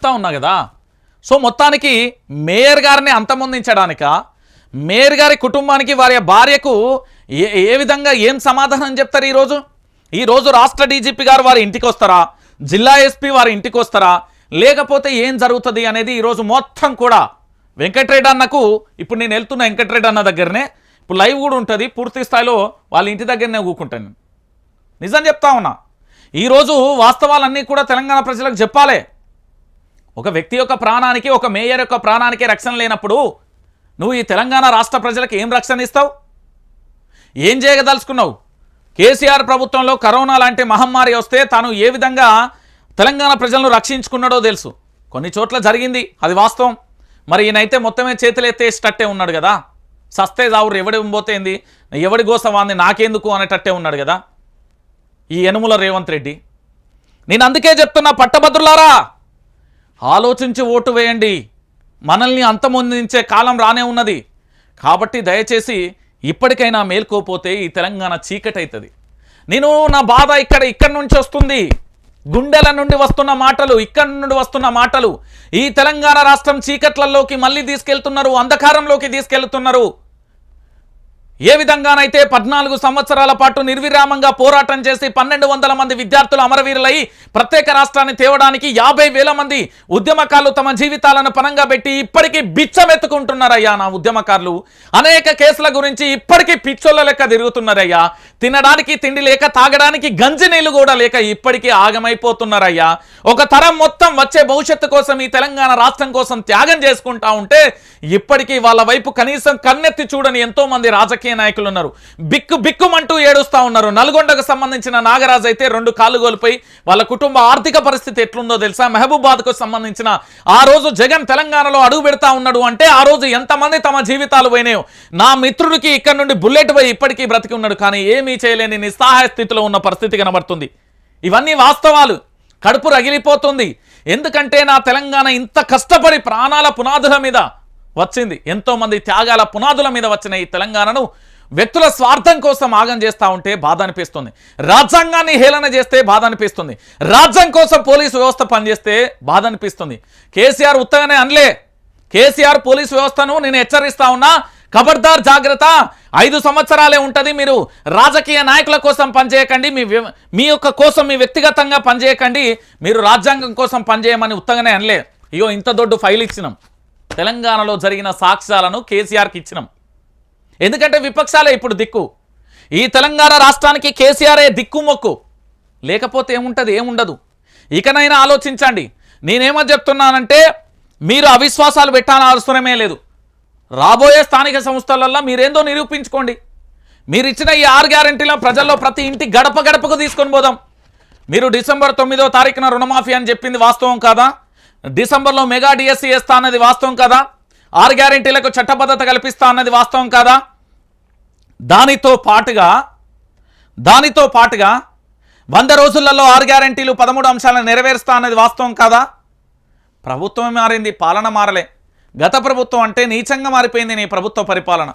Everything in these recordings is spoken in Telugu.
చెప్తా ఉన్నా కదా. సో మొత్తానికి మేయర్ గారిని అంతమొందించడానిక మేయర్ గారి కుటుంబానికి వారి భార్యకు ఏ ఏ విధంగా ఏం సమాధానం చెప్తారు ఈరోజు? ఈరోజు రాష్ట్ర డీజీపీ గారు వారి ఇంటికి వస్తారా జిల్లా ఎస్పీ వారి ఇంటికి వస్తారా లేకపోతే ఏం జరుగుతుంది అనేది ఈరోజు మొత్తం కూడా వెంకటరెడ్డి అన్నకు ఇప్పుడు నేను వెళ్తున్న వెంకటరెడ్డి అన్న దగ్గరనే ఇప్పుడు లైవ్ కూడా ఉంటుంది పూర్తి స్థాయిలో వాళ్ళ ఇంటి దగ్గరనే ఊకుంటాను నిజం చెప్తా ఉన్నా. ఈరోజు వాస్తవాలన్నీ కూడా తెలంగాణ ప్రజలకు చెప్పాలి. ఒక వ్యక్తి యొక్క ప్రాణానికి ఒక మేయర్ యొక్క ప్రాణానికి రక్షణ లేనప్పుడు నువ్వు ఈ తెలంగాణ రాష్ట్ర ప్రజలకు ఏం రక్షణ ఇస్తావు? ఏం చేయగదలుచుకున్నావు కేసీఆర్ ప్రభుత్వంలో కరోనా లాంటి మహమ్మారి వస్తే తాను ఏ విధంగా తెలంగాణ ప్రజలను రక్షించుకున్నాడో తెలుసు. కొన్ని చోట్ల జరిగింది అది వాస్తవం. మరి ఈయనైతే మొత్తమే చేతులు ఎత్తేసేటట్టే ఉన్నాడు కదా. సస్తే జావురు ఎవడి పోతేంది ఎవడి గోసవాంది నాకెందుకు అనేటట్టే ఉన్నాడు కదా. ఈ యనుముల రేవంత్ రెడ్డి. నేను అందుకే చెప్తున్నా పట్టభద్రులారా! ఆలోచించి ఓటు వేయండి. మనల్ని అంతమొందించే కాలం రానే ఉన్నది. కాబట్టి దయచేసి ఇప్పటికైనా మేల్కోపోతే ఈ తెలంగాణ చీకటవుతుంది నేను నా బాధ ఇక్కడ ఇక్కడి నుంచి వస్తుంది. గుండెల నుండి వస్తున్న మాటలు ఇక్కడి నుండి వస్తున్న మాటలు ఈ తెలంగాణ రాష్ట్రం చీకట్లలోకి మళ్ళీ తీసుకెళ్తున్నారు అంధకారంలోకి తీసుకెళ్తున్నారు. ఏ విధంగానైతే పద్నాలుగు సంవత్సరాల పాటు నిర్విరామంగా పోరాటం చేసి పన్నెండు వందల మంది విద్యార్థులు అమరవీరులై ప్రత్యేక రాష్ట్రాన్ని తేవడానికి యాభై వేల మంది ఉద్యమకారులు తమ జీవితాలను పనంగా పెట్టి ఇప్పటికీ బిచ్చమెత్తుకుంటున్నారయ్యా నా ఉద్యమకారులు. అనేక కేసుల గురించి ఇప్పటికీ పిచ్చోళ్ళ లెక్క తిరుగుతున్నారయ్యా. తినడానికి తిండి లేక తాగడానికి గంజి నీళ్ళు కూడా లేక ఇప్పటికీ ఆగమైపోతున్నారయ్యా. ఒక తరం మొత్తం వచ్చే భవిష్యత్తు కోసం ఈ తెలంగాణ రాష్ట్రం కోసం త్యాగం చేసుకుంటా ఉంటే ఇప్పటికీ వాళ్ళ వైపు కనీసం కన్నెత్తి చూడని ఎంతో మంది రాజకీయ నాయకులు ఉన్నారు. బిక్కు బిక్కుమంటూ ఏడుస్తా ఉన్నారు. నల్గొండకు సంబంధించిన నాగరాజ్ అయితే రెండు కాళ్ళు కోల్పోయి వాళ్ళ కుటుంబ ఆర్థిక పరిస్థితి ఎట్లుందో తెలుసా? మహబూబాద్కు సంబంధించిన ఆ రోజు జగన్ తెలంగాణలో అడుగు పెడతా ఉన్నాడు అంటే ఆ రోజు ఎంతమంది తమ జీవితాలు పోయినాయో. నా మిత్రుడికి ఇక్కడ నుండి బుల్లెట్ పోయి ఇప్పటికీ బ్రతికి ఉన్నాడు. కానీ ఏమీ చేయలేని నిస్సహాయ స్థితిలో ఉన్న పరిస్థితి కనబడుతుంది. ఇవన్నీ వాస్తవాలు. కడుపు రగిలిపోతుంది. ఎందుకంటే నా తెలంగాణ ఇంత కష్టపడి ప్రాణాల పునాదుల మీద వచ్చింది. ఎంతోమంది త్యాగాల పునాదుల మీద వచ్చిన ఈ తెలంగాణను వ్యక్తుల స్వార్థం కోసం ఆగం చేస్తూ ఉంటే బాధ అనిపిస్తుంది. రాజ్యాంగాన్ని హేళన చేస్తే బాధ అనిపిస్తుంది. రాజ్యం కోసం పోలీసు వ్యవస్థ పనిచేస్తే బాధ అనిపిస్తుంది. కేసీఆర్ ఉత్తగానే అనలే. కేసీఆర్ పోలీసు వ్యవస్థను నేను హెచ్చరిస్తా ఉన్నా ఖబర్దార్ జాగ్రత్త. ఐదు సంవత్సరాలే ఉంటుంది మీరు రాజకీయ నాయకుల కోసం పనిచేయకండి మీ మీ యొక్క కోసం మీ వ్యక్తిగతంగా పనిచేయకండి మీరు రాజ్యాంగం కోసం పనిచేయమని ఉత్తగానే అనలే. అయ్యో ఇంత దొడ్డు ఫైల్ ఇచ్చినాం. తెలంగాణలో జరిగిన సాక్ష్యాలను కేసీఆర్కి ఇచ్చినాం. ఎందుకంటే విపక్షాలే ఇప్పుడు దిక్కు. ఈ తెలంగాణ రాష్ట్రానికి కేసీఆరే దిక్కు మొక్కు. లేకపోతే ఏముంటుంది ఏముండదు. ఇకనైనా ఆలోచించండి. నేనేమో చెప్తున్నానంటే మీరు అవిశ్వాసాలు పెట్టాలని అవసరమే లేదు. రాబోయే స్థానిక సంస్థలల్లో మీరేందో నిరూపించుకోండి. మీరు ఇచ్చిన ఈ ఆరు గ్యారంటీలో ప్రజల్లో ప్రతి ఇంటి గడప గడపకు తీసుకొని పోదాం. మీరు డిసెంబర్ తొమ్మిదో తారీఖున రుణమాఫీ అని చెప్పింది వాస్తవం కాదా? డిసెంబర్లో మెగా డిఎస్సీ వేస్తా అన్నది వాస్తవం కదా? ఆరు గ్యారంటీలకు చట్టబద్ధత కల్పిస్తా అన్నది వాస్తవం కదా? దానితో పాటుగా దానితో పాటుగా వంద రోజులలో ఆరు గ్యారంటీలు పదమూడు అంశాలను నెరవేరుస్తా అన్నది వాస్తవం కాదా? ప్రభుత్వం మారింది పాలన మారలే. గత ప్రభుత్వం అంటే నీచంగా మారిపోయింది నీ ప్రభుత్వ పరిపాలన.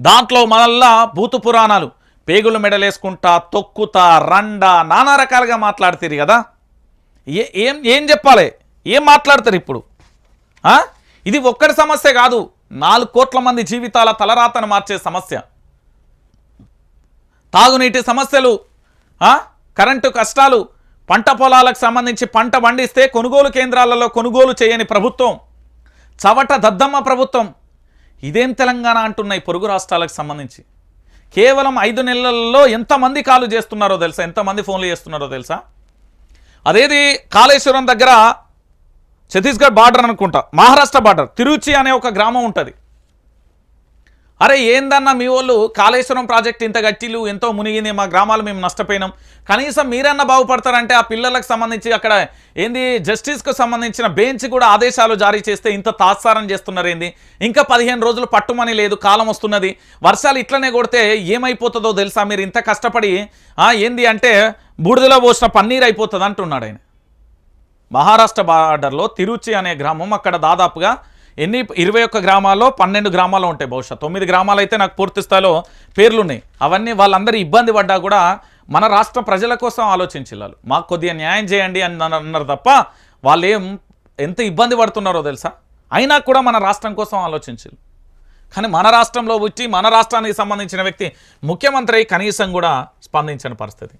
దాంట్లో మళ్ళా భూతు పురాణాలు. పేగులు మెడలేసుకుంటా తొక్కుతా రండా నానా రకాలుగా మాట్లాడుతుంది కదా? ఏ ఏం ఏం చెప్పాలి? ఏం మాట్లాడతారు ఇప్పుడు? ఇది ఒక్కరి సమస్య కాదు. నాలుగు కోట్ల మంది జీవితాల తలరాతను మార్చే సమస్య. తాగునీటి సమస్యలు కరెంటు కష్టాలు పంట పొలాలకు సంబంధించి పంట పండిస్తే కొనుగోలు కేంద్రాలలో కొనుగోలు చేయని ప్రభుత్వం. చవట దద్దమ్మ ప్రభుత్వం. ఇదేం తెలంగాణ అంటున్నాయి పొరుగు రాష్ట్రాలకు సంబంధించి? కేవలం ఐదు నెలల్లో ఎంతమంది కాలు చేస్తున్నారో తెలుసా? ఎంతమంది ఫోన్లు చేస్తున్నారో తెలుసా? అదేది కాళేశ్వరం దగ్గర ఛత్తీస్గఢ్ బార్డర్ అనుకుంటా. మహారాష్ట్ర బార్డర్. తిరుచి అనే ఒక గ్రామం ఉంటుంది. అరే ఏందన్నా మీ వాళ్ళు కాళేశ్వరం ప్రాజెక్ట్ ఇంత గట్టిలు ఎంతో మునిగింది మా గ్రామాలు మేము నష్టపోయినాం. కనీసం మీరన్నా బాగుపడతారంటే ఆ పిల్లలకు సంబంధించి అక్కడ ఏంది జస్టిస్కు సంబంధించిన బెంచ్ కూడా ఆదేశాలు జారీ చేస్తే ఇంత తాత్సారం చేస్తున్నారు ఏంది ఇంకా పదిహేను రోజులు పట్టుమని లేదు కాలం వస్తున్నది. వర్షాలు ఇట్లనే కొడితే ఏమైపోతుందో తెలుసా మీరు? ఇంత కష్టపడి ఏంది అంటే బూడిదలో పోసిన పన్నీర్ అయిపోతుంది అంటున్నాడు ఆయన. మహారాష్ట్ర బార్డర్లో తిరుచి అనే గ్రామం అక్కడ దాదాపుగా ఎన్ని ఇరవై ఒక్క గ్రామాల్లో పన్నెండు గ్రామాలు ఉంటాయి బహుశా. తొమ్మిది గ్రామాలు అయితే నాకు పూర్తి స్థాయిలో పేర్లు ఉన్నాయి అవన్నీ వాళ్ళందరూ ఇబ్బంది పడ్డా కూడా మన రాష్ట్ర ప్రజల కోసం ఆలోచించాలి మాకు కొద్దిగా న్యాయం చేయండి అని అన్నారు తప్ప వాళ్ళు ఏం ఎంత ఇబ్బంది పడుతున్నారో తెలుసా? అయినా కూడా మన రాష్ట్రం కోసం ఆలోచించారు కానీ మన రాష్ట్రంలో వచ్చి మన రాష్ట్రానికి సంబంధించిన వ్యక్తి ముఖ్యమంత్రి కనీసం కూడా స్పందించిన పరిస్థితి.